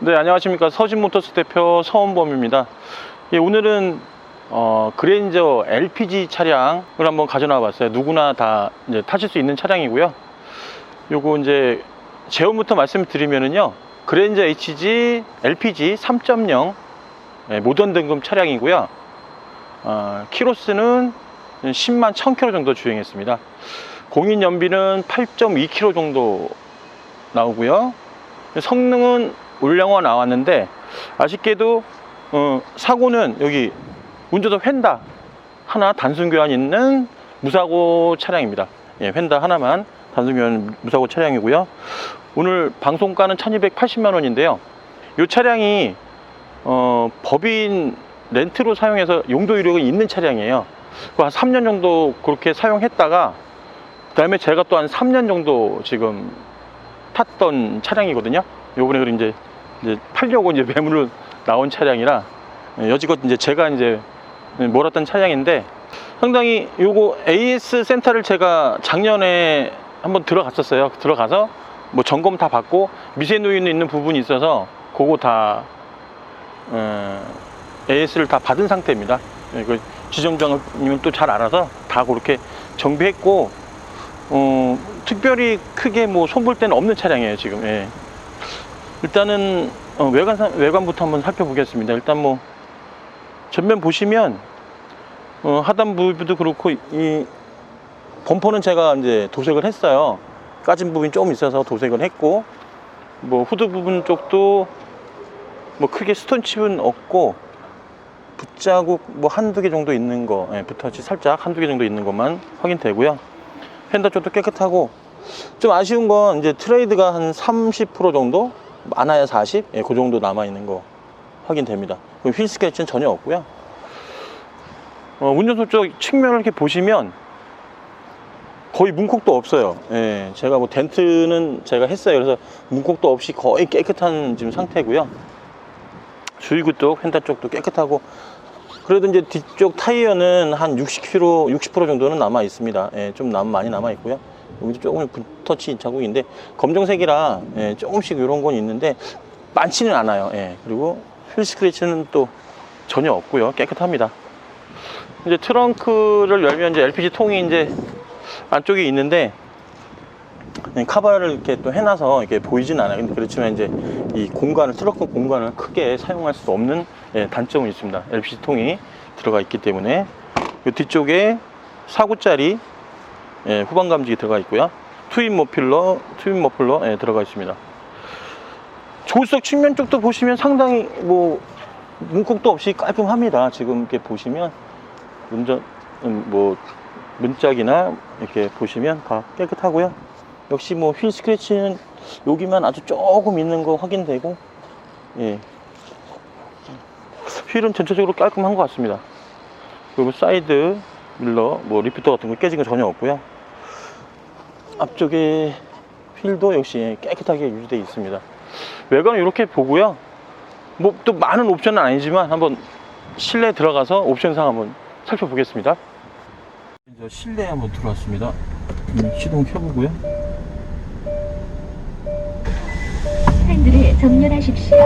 네, 안녕하십니까. 서진모터스 대표 서원범입니다. 예, 오늘은 어, 그랜저 LPG 차량을 한번 가져나와 봤어요. 누구나 다 이제 타실 수 있는 차량이고요. 요거 이제 제원부터 말씀드리면은요. 그랜저 HG LPG 3.0 예, 모던 등급 차량이고요. 어, 키로수는 10만 1000km 정도 주행했습니다. 공인 연비는 8.2km 정도 나오고요. 성능은 올량화 나왔는데 아쉽게도 어, 사고는 여기 운전석 휀다 하나 단순 교환 있는 무사고 차량입니다. 예, 휀다 하나만 단순 교환 무사고 차량이고요. 오늘 방송가는 1280만 원인데요. 이 차량이 어, 법인 렌트로 사용해서 용도 이력이 있는 차량이에요. 한 3년 정도 그렇게 사용했다가 그다음에 제가 또 한 3년 정도 지금 탔던 차량이거든요. 요번에 이제, 이제 팔려고 이제 매물로 나온 차량이라 예, 여지껏 이제 제가 이제 몰았던 차량인데 상당히 요거 AS 센터를 제가 작년에 한번 들어갔었어요. 들어가서 뭐 점검 다 받고 미세 누유 있는 부분이 있어서 그거 다 어, AS를 다 받은 상태입니다. 예, 그 지점장님은 또 잘 알아서 다 그렇게 정비했고 어, 특별히 크게 뭐 손볼 데는 없는 차량이에요 지금. 예. 일단은 어, 외관 외관부터 한번 살펴보겠습니다. 일단 뭐 전면 보시면 어, 하단 부분도 그렇고 이 범퍼는 제가 이제 도색을 했어요. 까진 부분이 조금 있어서 도색을 했고 뭐 후드 부분 쪽도 뭐 크게 스톤칩은 없고 붓자국 뭐 한두 개 정도 있는 거 예, 붓터치 살짝 한두 개 정도 있는 것만 확인되고요. 펜더 쪽도 깨끗하고 좀 아쉬운 건 이제 트레이드가 한 30% 정도 많아야 40, 예, 그 정도 남아 있는 거 확인됩니다. 그럼 휠 스케치는 전혀 없고요. 어, 운전석 쪽 측면을 이렇게 보시면 거의 문콕도 없어요. 예, 제가 뭐 덴트는 제가 했어요. 그래서 문콕도 없이 거의 깨끗한 지금 상태고요. 주유구 쪽, 펜타 쪽도 깨끗하고 그래도 이제 뒤쪽 타이어는 한 60km, 60% 정도는 남아 있습니다. 예, 좀 남, 많이 남아 있고요. 여기도 조금 붓터치 자국인데 검정색이라 예, 조금씩 이런 건 있는데 많지는 않아요. 예, 그리고 휠 스크래치는 또 전혀 없고요. 깨끗합니다. 이제 트렁크를 열면 이제 LPG 통이 이제 안쪽에 있는데 예, 카바를 이렇게 또 해놔서 이렇게 보이진 않아요. 근데 그렇지만 이제 이 공간을 트렁크 공간을 크게 사용할 수 없는 예, 단점은 있습니다. LPG 통이 들어가 있기 때문에 이 뒤쪽에 4구짜리 예, 후방 감지기 들어가 있고요. 트윈 머필러, 트윈 머플러 예, 들어가 있습니다. 조수석 측면 쪽도 보시면 상당히 뭐 문콕도 없이 깔끔합니다. 지금 이렇게 보시면 운전 음, 뭐 문짝이나 이렇게 보시면 다 깨끗하고요. 역시 뭐 휠 스크래치는 여기만 아주 조금 있는 거 확인되고 예. 휠은 전체적으로 깔끔한 것 같습니다. 그리고 사이드 밀러 뭐 리피터 같은 거 깨진 거 전혀 없고요. 앞쪽에 휠도 역시 깨끗하게 유지되어 있습니다. 외관은 이렇게 보고요. 뭐 또 많은 옵션은 아니지만 한번 실내 들어가서 옵션상 한번 살펴보겠습니다. 이제 실내 한번 들어왔습니다. 음, 시동 켜보고요. 핸들을 정렬하십시오.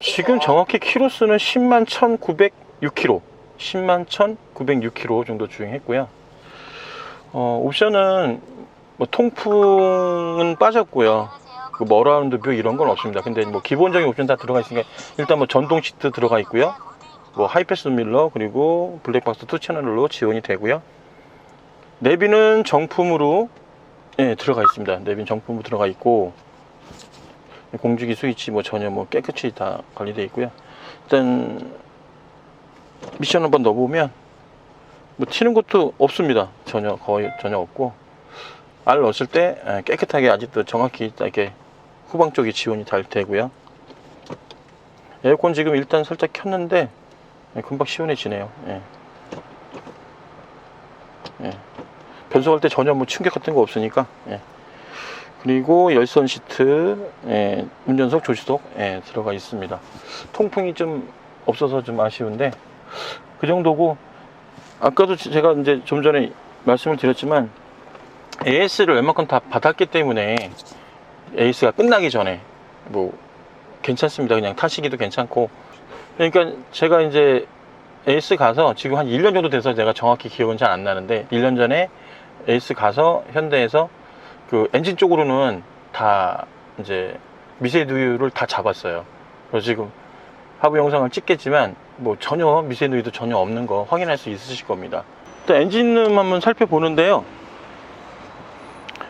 지금 정확히 키로수는 10만 1,906km, 10만 1,906km 정도 주행했고요. 어, 옵션은 뭐 통풍은 빠졌고요. 그 머라운드 뷰 이런 건 없습니다. 근데 뭐 기본적인 옵션 다 들어가 있으니까 일단 뭐 전동 시트 들어가 있고요. 뭐 하이패스 밀러 그리고 블랙박스 2 채널로 지원이 되고요. 내비는 정품으로 예, 들어가 있습니다. 내비는 정품으로 들어가 있고 공주기 스위치 뭐 전혀 뭐 깨끗이 다 관리되어 있고요. 일단 미션 한번 넣어보면 뭐 튀는 것도 없습니다. 전혀 거의 전혀 없고 알 넣었을 때 예, 깨끗하게 아직도 정확히 이렇게 후방 쪽에 지원이 잘 되고요. 에어컨 지금 일단 살짝 켰는데 예, 금방 시원해지네요. 예. 예. 변속할 때 전혀 뭐 충격 같은 거 없으니까. 예. 그리고 열선 시트, 예, 운전석, 조수석 예, 들어가 있습니다. 통풍이 좀 없어서 좀 아쉬운데 그 정도고 아까도 제가 이제 좀 전에 말씀을 드렸지만 AS를 웬만큼 다 받았기 때문에 AS가 끝나기 전에 뭐 괜찮습니다. 그냥 타시기도 괜찮고. 그러니까 제가 이제 에이스 가서 지금 한 1년 정도 돼서 제가 정확히 기억은 잘 안 나는데 1년 전에 에이스 가서 현대에서 그 엔진 쪽으로는 다 이제 미세 누유를 다 잡았어요. 그래서 지금 하부 영상을 찍겠지만 뭐 전혀 미세 누유도 전혀 없는 거 확인할 수 있으실 겁니다. 일단 엔진룸 한번 살펴보는데요.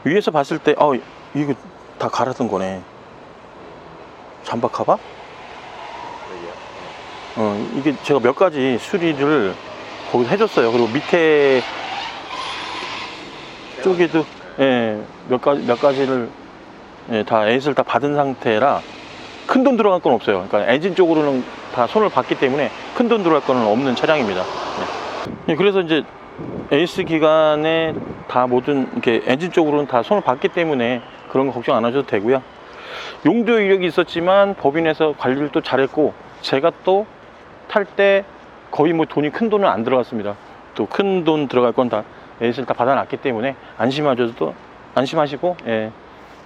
위에서 봤을 때, 어, 이거 다 갈아둔 거네. 잠박 카바? 어, 이게 제가 몇 가지 수리를 거기서 해줬어요. 그리고 밑에 쪽에도, 예, 몇 가지, 몇 가지를, 예, 다 에이스를 다 받은 상태라 큰 돈 들어갈 건 없어요. 그러니까 엔진 쪽으로는 다 손을 봤기 때문에 큰 돈 들어갈 거는 없는 차량입니다. 예. 예, 그래서 이제 에이스 기간에 다 모든 이렇게 엔진 쪽으로는 다 손을 봤기 때문에 그런 거 걱정 안 하셔도 되고요. 용도 이력이 있었지만 법인에서 관리를 또 잘했고 제가 또 탈 때 거의 뭐 돈이 큰 돈은 안 들어갔습니다. 또 큰 돈 들어갈 건 다 에이스를 다 받아놨기 때문에 안심하셔도 안심하시고 예,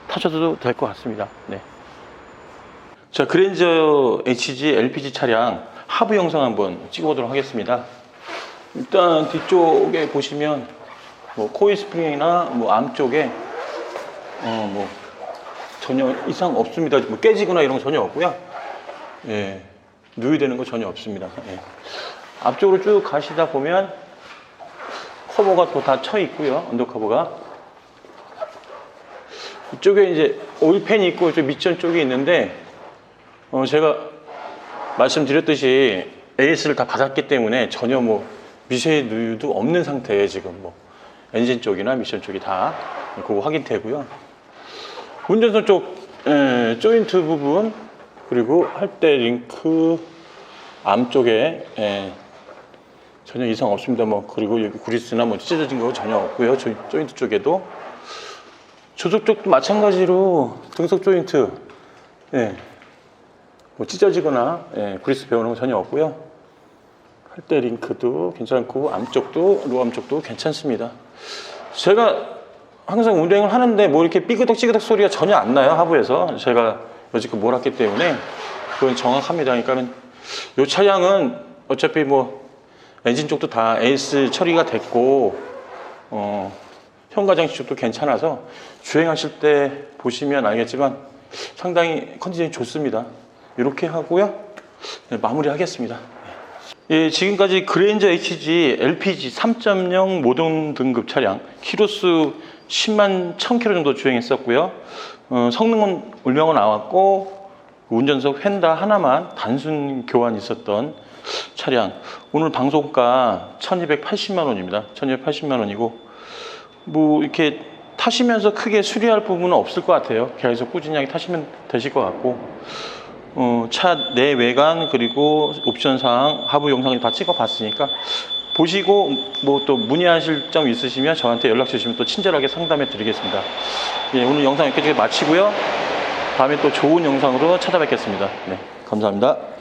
타셔도 될 것 같습니다. 네. 자 그랜저 HG LPG 차량 하부 영상 한번 찍어보도록 하겠습니다. 일단 뒤쪽에 보시면 뭐 코일 스프링이나 뭐 암 쪽에 어 뭐 전혀 이상 없습니다. 뭐 깨지거나 이런 거 전혀 없고요. 예, 누유되는 거 전혀 없습니다. 예. 앞쪽으로 쭉 가시다 보면 커버가 또 다 쳐 있고요. 언더커버가 이쪽에 이제 오일팬이 있고 저 밑전 쪽에 있는데 어 제가 말씀드렸듯이 AS를 다 받았기 때문에 전혀 뭐 미세 누유도 없는 상태에 지금 뭐 엔진 쪽이나 미션 쪽이 다 그거 확인되고요. 운전석 쪽 에, 조인트 부분 그리고 할 때 링크 암 쪽에 에, 전혀 이상 없습니다. 뭐 그리고 여기 구리스나 뭐 찢어진 거 전혀 없고요. 조, 조인트 쪽에도 조속 쪽도 마찬가지로 등속 조인트 예, 뭐 찢어지거나 예, 구리스 배우는 거 전혀 없고요. 할때 링크도 괜찮고 암 쪽도 로암 쪽도 괜찮습니다. 제가 항상 운행을 하는데 뭐 이렇게 삐그덕 찌그덕 소리가 전혀 안 나요 하부에서 제가 여지껏 몰았기 때문에 그건 정확합니다. 그러니까는 이 차량은 어차피 뭐 엔진 쪽도 다 에이스 처리가 됐고 어, 현가장치 쪽도 괜찮아서 주행하실 때 보시면 알겠지만 상당히 컨디션이 좋습니다. 이렇게 하고요 네, 마무리하겠습니다. 예, 지금까지 그랜저 HG LPG 3.0 모든 등급 차량 키로수 10만 1000km 정도 주행했었고요. 어, 성능은 울명은 나왔고 운전석 휀다 하나만 단순 교환 있었던 차량. 오늘 방송가 1280만 원입니다. 1280만 원이고 뭐 이렇게 타시면서 크게 수리할 부분은 없을 것 같아요. 계속 꾸준하게 타시면 되실 것 같고 어, 차 내외관 그리고 옵션 사항 하부 영상을 다 찍어봤으니까 보시고 뭐 또 문의하실 점 있으시면 저한테 연락 주시면 또 친절하게 상담해 드리겠습니다. 예, 오늘 영상 여기까지 마치고요. 다음에 또 좋은 영상으로 찾아뵙겠습니다. 네, 감사합니다.